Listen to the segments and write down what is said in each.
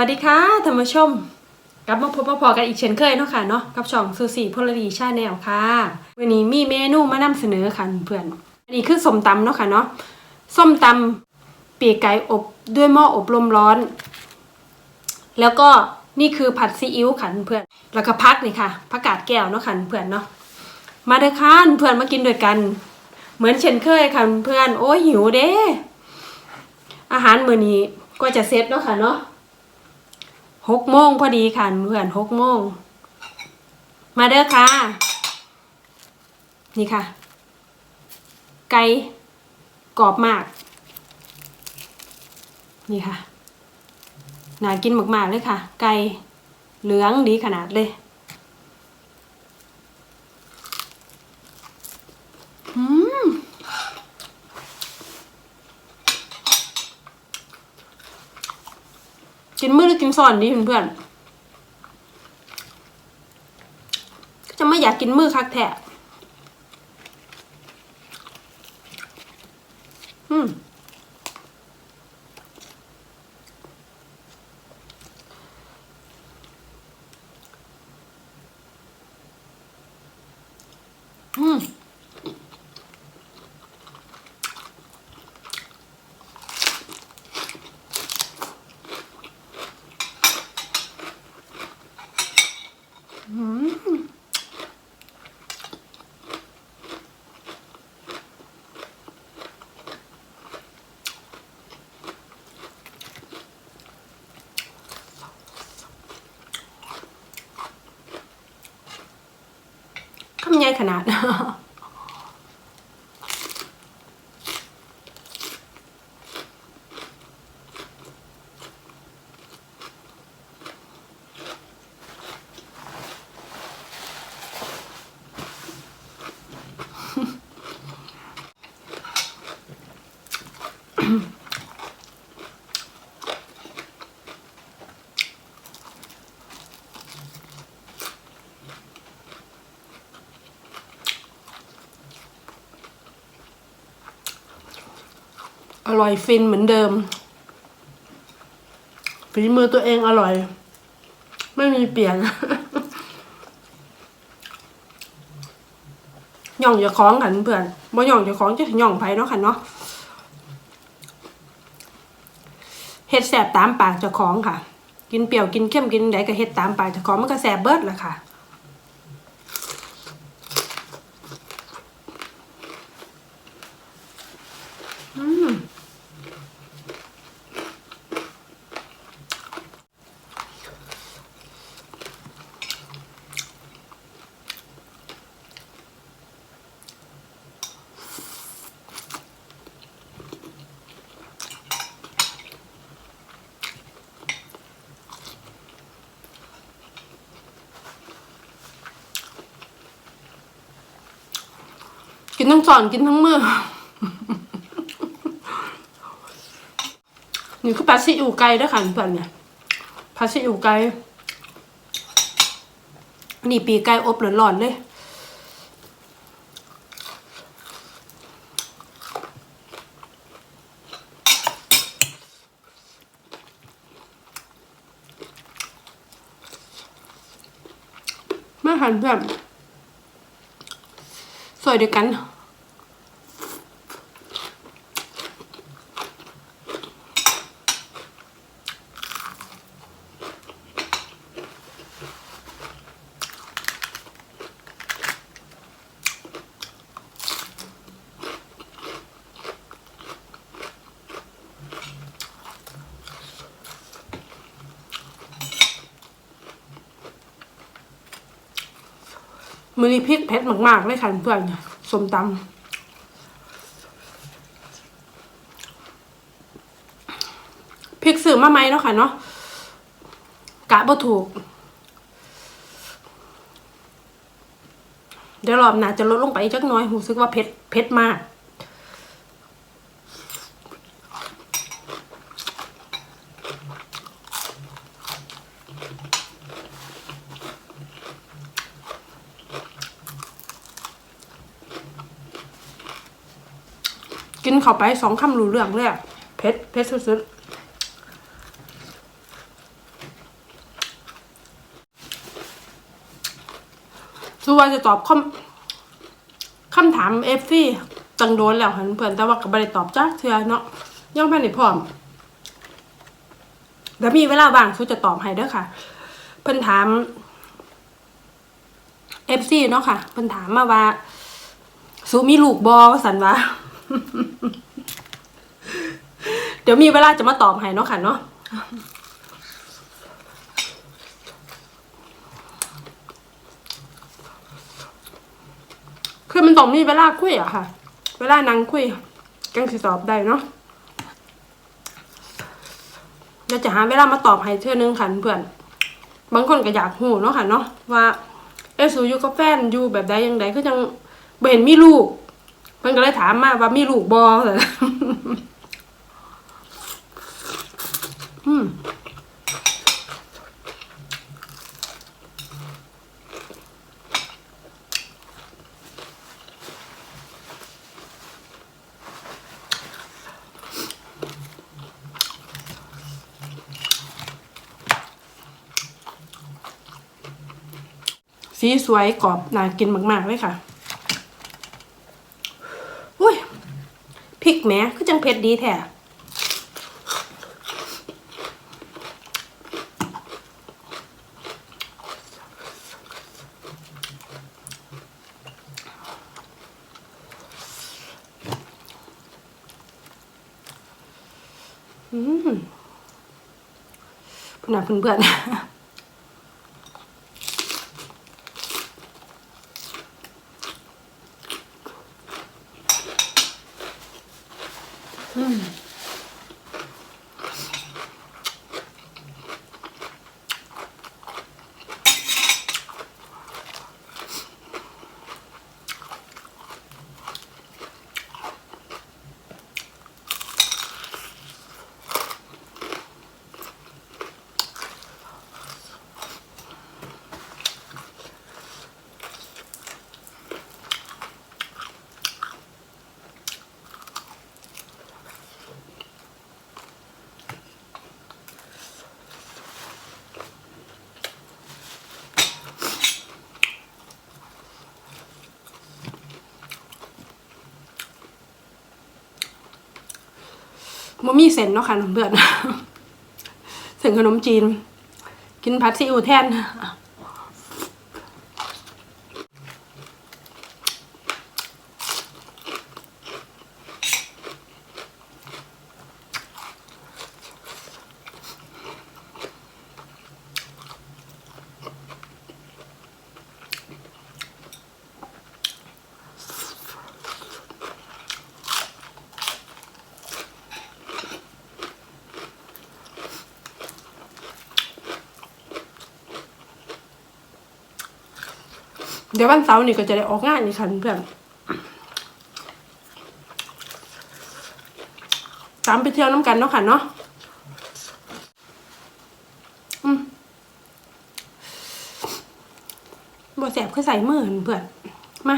วัสดีค่ะท่านผู้ชม กลับมาพบมาพอกันอีกเช่นเคยเนาะค่ะเนาะกับช่องซูซี่พลดีชาแนลค่ะวันนี้มีเมนูมานำเสนอค่ะเพื่อนอันนี้คือส้มตำเนาะค่ะเนาะส้มตำปีกไก่อบด้วยหม้ออบลมร้อน แล้วก็นี่คือผัดซีอิ๊วค่ะเพื่อนแล้วก็พักนี่ค่ะผักกาดแก้วเนาะค่ะเพื่อนเนาะมาเด้อค่ะเพื่อนมากินด้วยกัน เหมือนเช่นเคยค่ะเพื่อนโอ้ยหิวเด้อาหารมื้อนี้ก็จะเสร็จเนาะค่ะเนาะ หกโมงพอดีค่ะเพื่อนหกโมงมาเด้อค่ะ นี่ค่ะ ไก่กรอบมาก นี่ค่ะน่ากินมากๆเลยค่ะ ไก่เหลืองดีขนาดเลยอืม กินมือหรือกิน ซ่อนดีเพื่อนๆจะไม่อยากกินมือคักแท้อืมอืม คณะ ร่อยฟินเหมือนเดิมฝีมือตัวเองอร่อย ไม่มีเปลี่ยนย่องอย่าคล้องกันเพื่อนบ่ย่องอย่าคล้องจะย่องไผเนาะค่ะเนาะเฮ็ดแสบตามปากเจ้าของค่ะ กินเปรี้ยวกินเข้มกินใดก็เฮ็ดตามปากเจ้าของมันก็แสบเบิดละค่ะกิน ทั้งสอนกินทั้งมือนี่คือปลาซิอูไก่ด้วยค่ะเพื่อนเนี่ยปลาซิอูไก่นี่ปีไก่อบร้อนๆเลยมาหันเพื่อนสวยเดียวกัน มือนี้พริกเผ็ดมากๆเลยค่ะเพื่อนสมตำพริกสื่อมาไหมเนาะค่ะเนาะกะบ่ถูก เดี๋ยวรอบหน้าจะลดลงไปอีกจักน้อยรู้สึกว่าเผ็ดเผ็ดมาก กินเข้าไปสองคำรู้เรื่องเลยเผ็ดเผ็ดสุดๆซูวาจะตอบคำคำถามเอฟซีจังโดนแล้วหันเพื่อนแต่ว่าก็ไม่ได้ตอบจ้าเธอเนาะย่องไปในพร้อมเดี๋ยวมีเวลาว่างซูจะตอบให้ด้อค่ะ เพิ่นถามเอฟซีเนาะค่ะ เพิ่นถามมาว่าสูมีลูกบอว่สันวะ เดี๋ยวมีเวลาจะมาตอบให้เนาะค่ะเนาะคือมันต้องมีเวลาคุยอะค่ะ เวลานั่งคุยกังสิตอบได้เนาะเราจะหาเวลามาตอบให้เทื่อนึงค่ะเพื่อนบางคนก็อยากหูเนาะค่ะเนาะว่า เอสูอยู่กับแฟนอยู่แบบใดยังไงก็ยังบ่เห็นมีลูก เพิ่นก็เลยถามมาว่ามีลูกบอเหรออืมสีสวยกรอบน่ากินมาก ๆ เลยค่ะ อุ้ย พริกแหม้คือจังเผ็ดดีแท้อืมเพื่อนๆเพื่อน ๆ ม่มีเส้นเนาะค่ะเพื่อนเส้นขนมจีน กินผัดซีอิ๊วแทน เดี๋ยววันเสาร์นี่ก็จะได้ออกงานนี่ค่ะเพื่อนตามไปเที่ยวน้ำกันเนาะค่ะเนาะบแสบคือใส่มือเพื่อนมา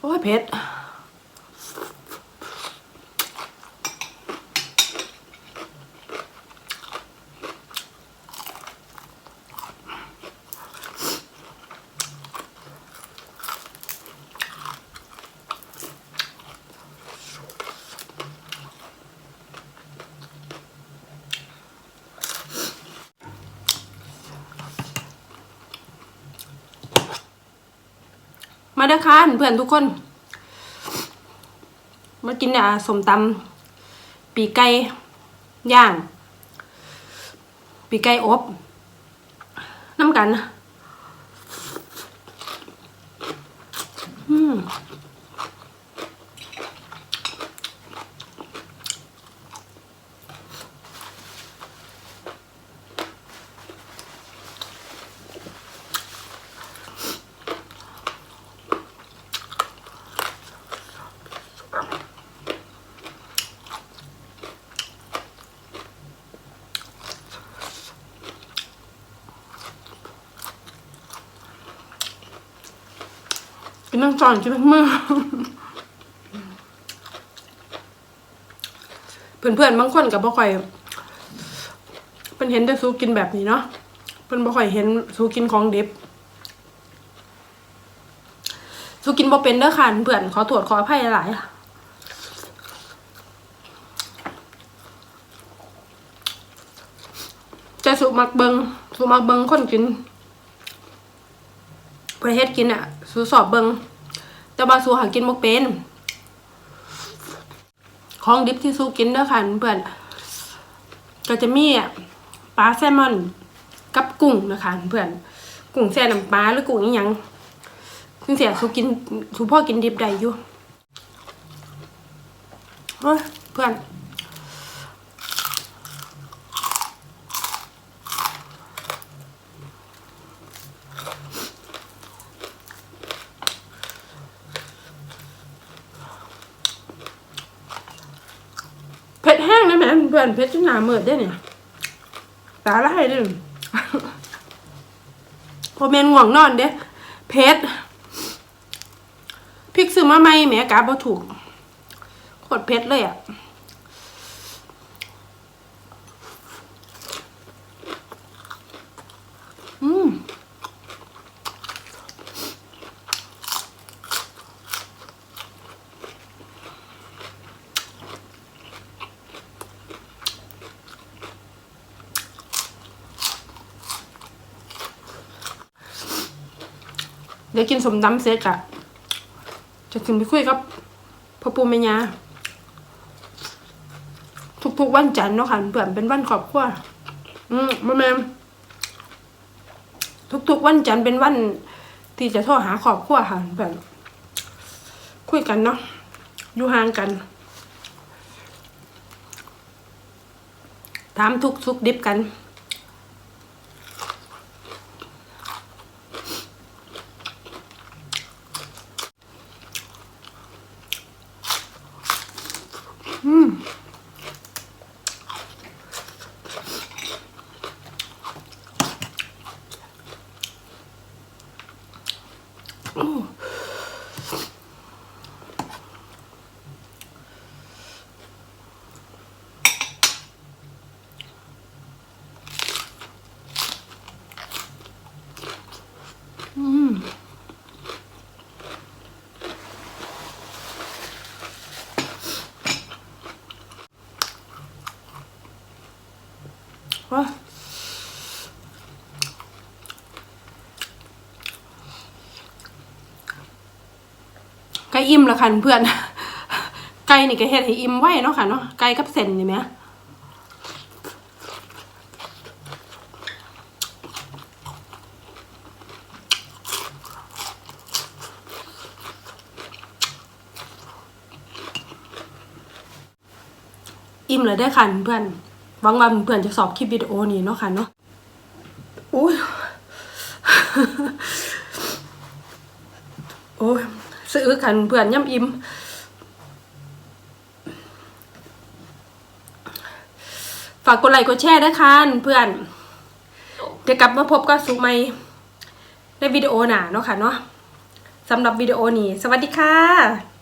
โอ้ยเผ็ด มาเด้อค่ะเพื่อนทุกคน มากินอ่าสมตำปีไก่ย่าง ปีไก่อบ นทั้งช้อนกินทั้งมือเพื่อนๆบางคนกับบ่ค่อยเป็นเห็นแต่ซูกินแบบนี้เนาะเป็นบ่ค่อยเห็นซูกินของดิบซูกินบ่เป็นเด้อค่ะเพื่อนขอตรวจขออภัยหลายแต่สุมักเบิงสุมักเบิงคนกินประเทศกินอะ สูสอบเบิงแต่ว่าสูหากินบ่เป็น ของดิบที่สู้กินเด้อค่ะเพื่อนก็จะมีปลาแซลมอนกับกุ้งนะคะเพื่อนกุ้งแซ่น้ำปลาหรือกุ้งอีหยังซึ่งเสียสู้กินสู้พ่อกินดิบได้อยู่เพื่อนเผ็ดแห้งนะแม่เพื่อนเพชรจนหนาเมิดได้เนี่ย ตาละให้ด้วยพอเมนง่วงนอนเด้เพชรพริกซื้อมาใหม่แหม่กาบ่ถูกโคตรเพชรเลยอะ ดี๋ยวกินสมตำเสร็จอะจะขึ้นไปคุยกับพ่อปู่แม่ยาทุกๆวันจันทร์เนาะค่ะเพื่อนเป็นวันครอบครัวอืมมาแม่มทุกๆวันจันทร์เป็นวัน ที่จะโทรหาครอบครัวค่ะเพื่อนคุยกันเนาะอยู่ห่างกัน ถามทุกสุกดิบกัน ว้าไก่อิ่มล้วค่ะเพื่อนไก่นี่ก็เฮ็ดให้อิ่มไว้เนาะค่ะเนาะไก่กับเส้นนี่แหมอิ่มเลยได้ค่ะเพื่อนหวังว่าเพื่อนจะสอบคลิปวิดีโอนี้เนาะค่ะเนาะอุ้ยโอ้ย ซื้อขันเพื่อนย่ำอิ่มฝากกดไลค์กดแชร์ด้วยค่ะเพื่อน เดี๋ยวกลับมาพบกับสุใหม่ในวิดีโอหน้าเนาะค่ะเนาะสำหรับวิดีโอนี้ สวัสดีค่ะ